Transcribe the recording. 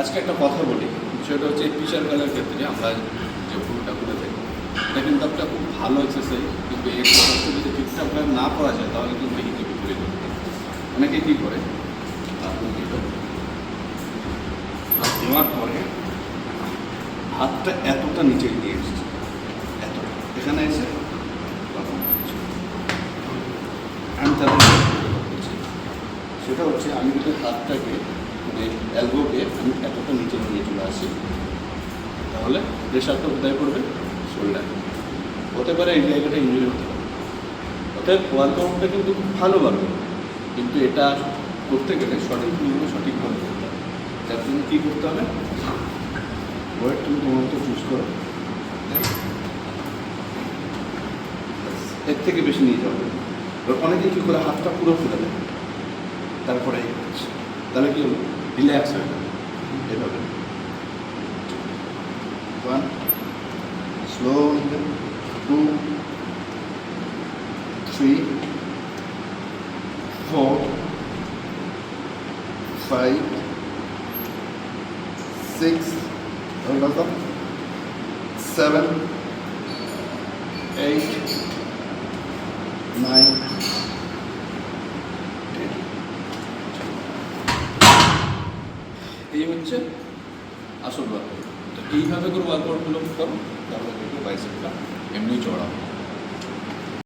আজকে একটা কথা বলি সেটা হচ্ছে পিচার কালের ক্ষেত্রে আমরা যে ভুলটা করে থাকি, এটা কিন্তু একটা খুব ভালো এক্সারসাইজ কিন্তু এই এক্সারসাইজটা যদি ঠিকঠাকভাবে না করা যায়, তাহলে কিন্তু হিতে বিপরীত অনেকে কী করে? দেওয়ার পরে হাতটা এতটা নিচে নিয়ে এসেছে এত এখানে এসে। আমি তাদের সেটা হচ্ছে আমি যদি হাতটাকে মানে অ্যালবোকে আমি এতটা নিচে নিয়ে চলে আসি, তাহলে প্রেশারটা কোথায় পড়বে? শোল্ডার হতে পারে এই জায়গাটা ইঞ্জুরি হতে পারে। অতএব ওয়ার্কআউটটা কিন্তু খুব ভালো লাগবে কিন্তু এটা করতে গেলে সঠিক নিয়মে সঠিকভাবে করতে হবে। যার জন্য কী করতে হবে? ওয়েট তুমি তোমার মতো চুজ করো। এর থেকে বেশি নিয়ে যাবে এবার অনেকে কী করে হাতটা পুরো ফুলে দেয়? তারপরে তাহলে কী হলো রিল্যাক্স হয়ে যাবে এভাবে one slow two three four five six seven eight nine এই হচ্ছে আসল ওয়ার্কআউট তো এইভাবে করে ওয়ার্কআউটগুলো করো? তাহলে দেখবে বাইসেপটা এমনি চড়া হবে।